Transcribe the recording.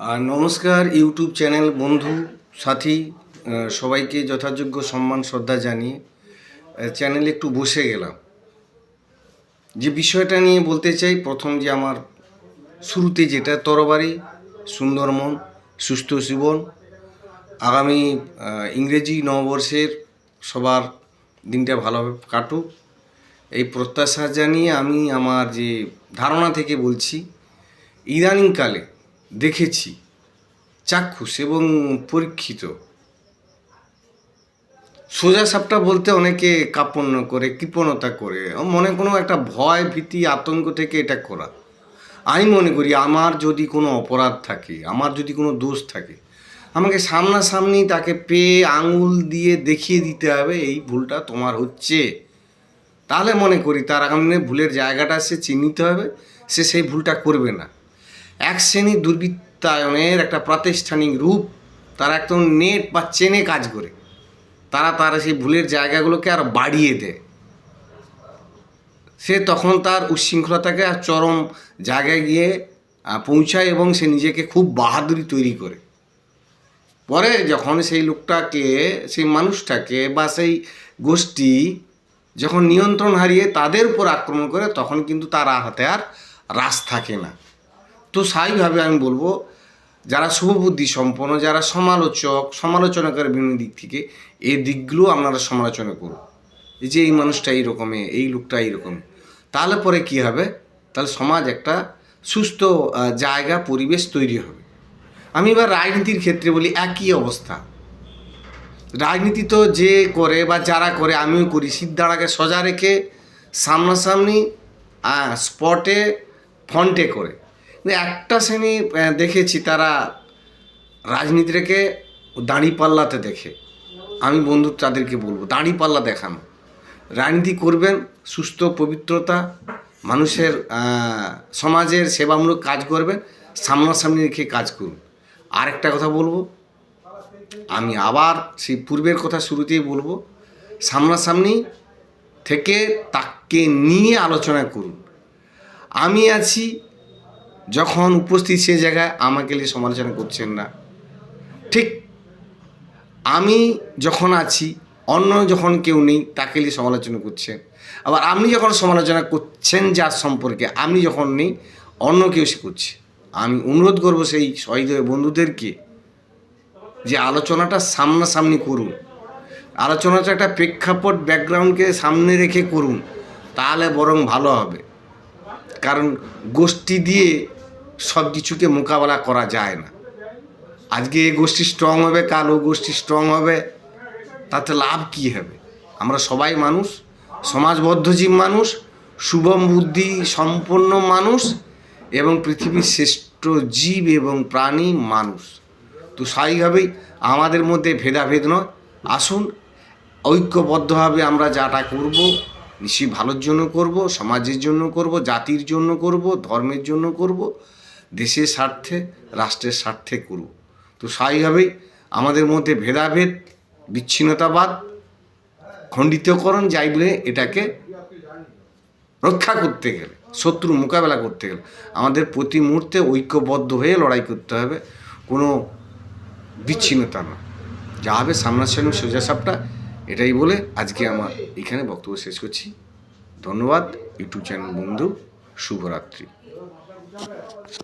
আর নমস্কার YouTube channel বন্ধু, সাথী সবাইকে যথাযোগ্য সম্মান, শ্রদ্ধা জানিয়ে চ্যানেলে একটু বসে গেলাম। যে বিষয়টা নিয়ে বলতে চাই, প্রথম যে আমার শুরুতে যেটা তরবারি সুন্দরমন সুস্থ জীবন, আগামী ইংরেজি নববর্ষের সবার দিনটা ভালোভাবে কাটুক। এই প্রত্যাশা জানিয়ে আমি আমার যে ধারণা থেকে বলছি, ইদানিংকালে দেখেছি, চাক্ষুষ এবং পরীক্ষিত। সোজা সাপটা বলতে অনেকে কাপন্য করে, কৃপণতা করে, মনে কোনো একটা ভয়, ভীতি, আতঙ্ক থেকে এটা করা। আমি মনে করি আমার যদি কোনো অপরাধ থাকে, আমার যদি কোনো দোষ থাকে, আমাকে সামনাসামনি তাকে পেয়ে আঙুল দিয়ে দেখিয়ে দিতে হবে, এই ভুলটা তোমার হচ্ছে। তাহলে মনে করি তার আগামী ভুলের জায়গাটা সে চিহ্নিত হবে, সে সেই ভুলটা করবে না। এক শ্রেণির দুর্বৃত্তায়নের একটা প্রাতিষ্ঠানিক রূপ, তারা একদম নেট বা চেনে কাজ করে। তারা তারা সেই ভুলের জায়গাগুলোকে আর বাড়িয়ে দেয়। সে তখন তার উচ্ছৃঙ্খলতাকে আর চরম জায়গায় গিয়ে পৌঁছায় এবং সে নিজেকে খুব বাহাদুরি তৈরি করে। পরে যখন সেই লোকটাকে, সেই মানুষটাকে বা সেই গোষ্ঠী যখন নিয়ন্ত্রণ হারিয়ে তাদের উপর আক্রমণ করে, তখন কিন্তু তার হাতে আর রাস থাকে না। তো স্বাভাবিকভাবে আমি বলব, যারা শুভবুদ্ধি সম্পন্ন, যারা সমালোচক সমালোচনা করে বিভিন্ন দিক থেকে এই দিকগুলো আপনারা সমালোচনা করুন। এই যে এই মানুষটা এইরকমে এই লোকটা এইরকম তাহলে পরে কি হবে? তাহলে সমাজ একটা সুস্থ জায়গা, পরিবেশ তৈরি হবে। আমি এবার রাজনীতির ক্ষেত্রে বলি একই অবস্থা। রাজনীতি তো যে করে বা যারা করে, আমিও করি। সিদ্ধারাকে সজা রেখে সামনাসামনি স্পটে ফন্টে করে। একটা শ্রেণি দেখেছি তারা রাজনীতিটাকে দাঁড়িপাল্লাতে দেখে। আমি বন্ধু তাদেরকে বলব দাঁড়িপাল্লা দেখানো। রাজনীতি করবেন, সুস্থ, পবিত্রতা, মানুষের সমাজের সেবামূলক কাজ করবেন, সামনাসামনি রেখে কাজ করুন। আরেকটা কথা বলব, আমি আবার সেই পূর্বের কথা শুরুতেই বলব, সামনাসামনি থেকে তাকে নিয়ে আলোচনা করুন। আমি আছি যখন উপস্থিত সে জায়গায় আমাকে নিয়ে সমালোচনা করছেন না। ঠিক আমি যখন আছি, অন্য যখন কেউ নেই, তাকে নিয়ে সমালোচনা করছেন। আবার আপনি যখন সমালোচনা করছেন যার সম্পর্কে আমি যখন নেই, অন্য কেউ সে করছে। আমি অনুরোধ করব সেই শহীদ বন্ধুদেরকে যে আলোচনাটা সামনাসামনি করুন। আলোচনাটা একটা প্রেক্ষাপট ব্যাকগ্রাউন্ডকে সামনে রেখে করুন, তাহলে বরং ভালো হবে। কারণ গোষ্ঠী দিয়ে সব কিছুকে মোকাবেলা করা যায় না। আজকে এ গোষ্ঠী স্ট্রং হবে, কাল ও গোষ্ঠী স্ট্রং হবে, তাতে লাভ কি হবে? আমরা সবাই মানুষ, সমাজবদ্ধ জীব মানুষ, শুভম বুদ্ধি সম্পন্ন মানুষ এবং পৃথিবীর শ্রেষ্ঠ জীব এবং প্রাণী মানুষ। তো স্বাভাবিকভাবেই আমাদের মধ্যে ভেদাভেদ নয়। আসুন, ঐক্যবদ্ধভাবে আমরা যাটা করব, নিশ্চয়ই ভালোর জন্য করব, সমাজের জন্য করব, জাতির জন্য করব, ধর্মের জন্য করব দেশের স্বার্থে, রাষ্ট্রের স্বার্থে করুক তো স্বাভাবিকভাবেই আমাদের মধ্যে ভেদাভেদ, বিচ্ছিন্নতাবাদ, খণ্ডিতকরণ যাই বলে এটাকে রক্ষা করতে গেলে শত্রু মোকাবেলা করতে গেলে, আমাদের প্রতি মুহূর্তে ঐক্যবদ্ধ হয়ে লড়াই করতে হবে, কোনো বিচ্ছিন্নতা না। যা হবে সামনাসামনি সোজা সাপটা, এটাই বলে আজকে আমার এখানে বক্তব্য শেষ করছি। ধন্যবাদ, ইউটিউব চ্যানেল বন্ধু, শুভরাত্রি।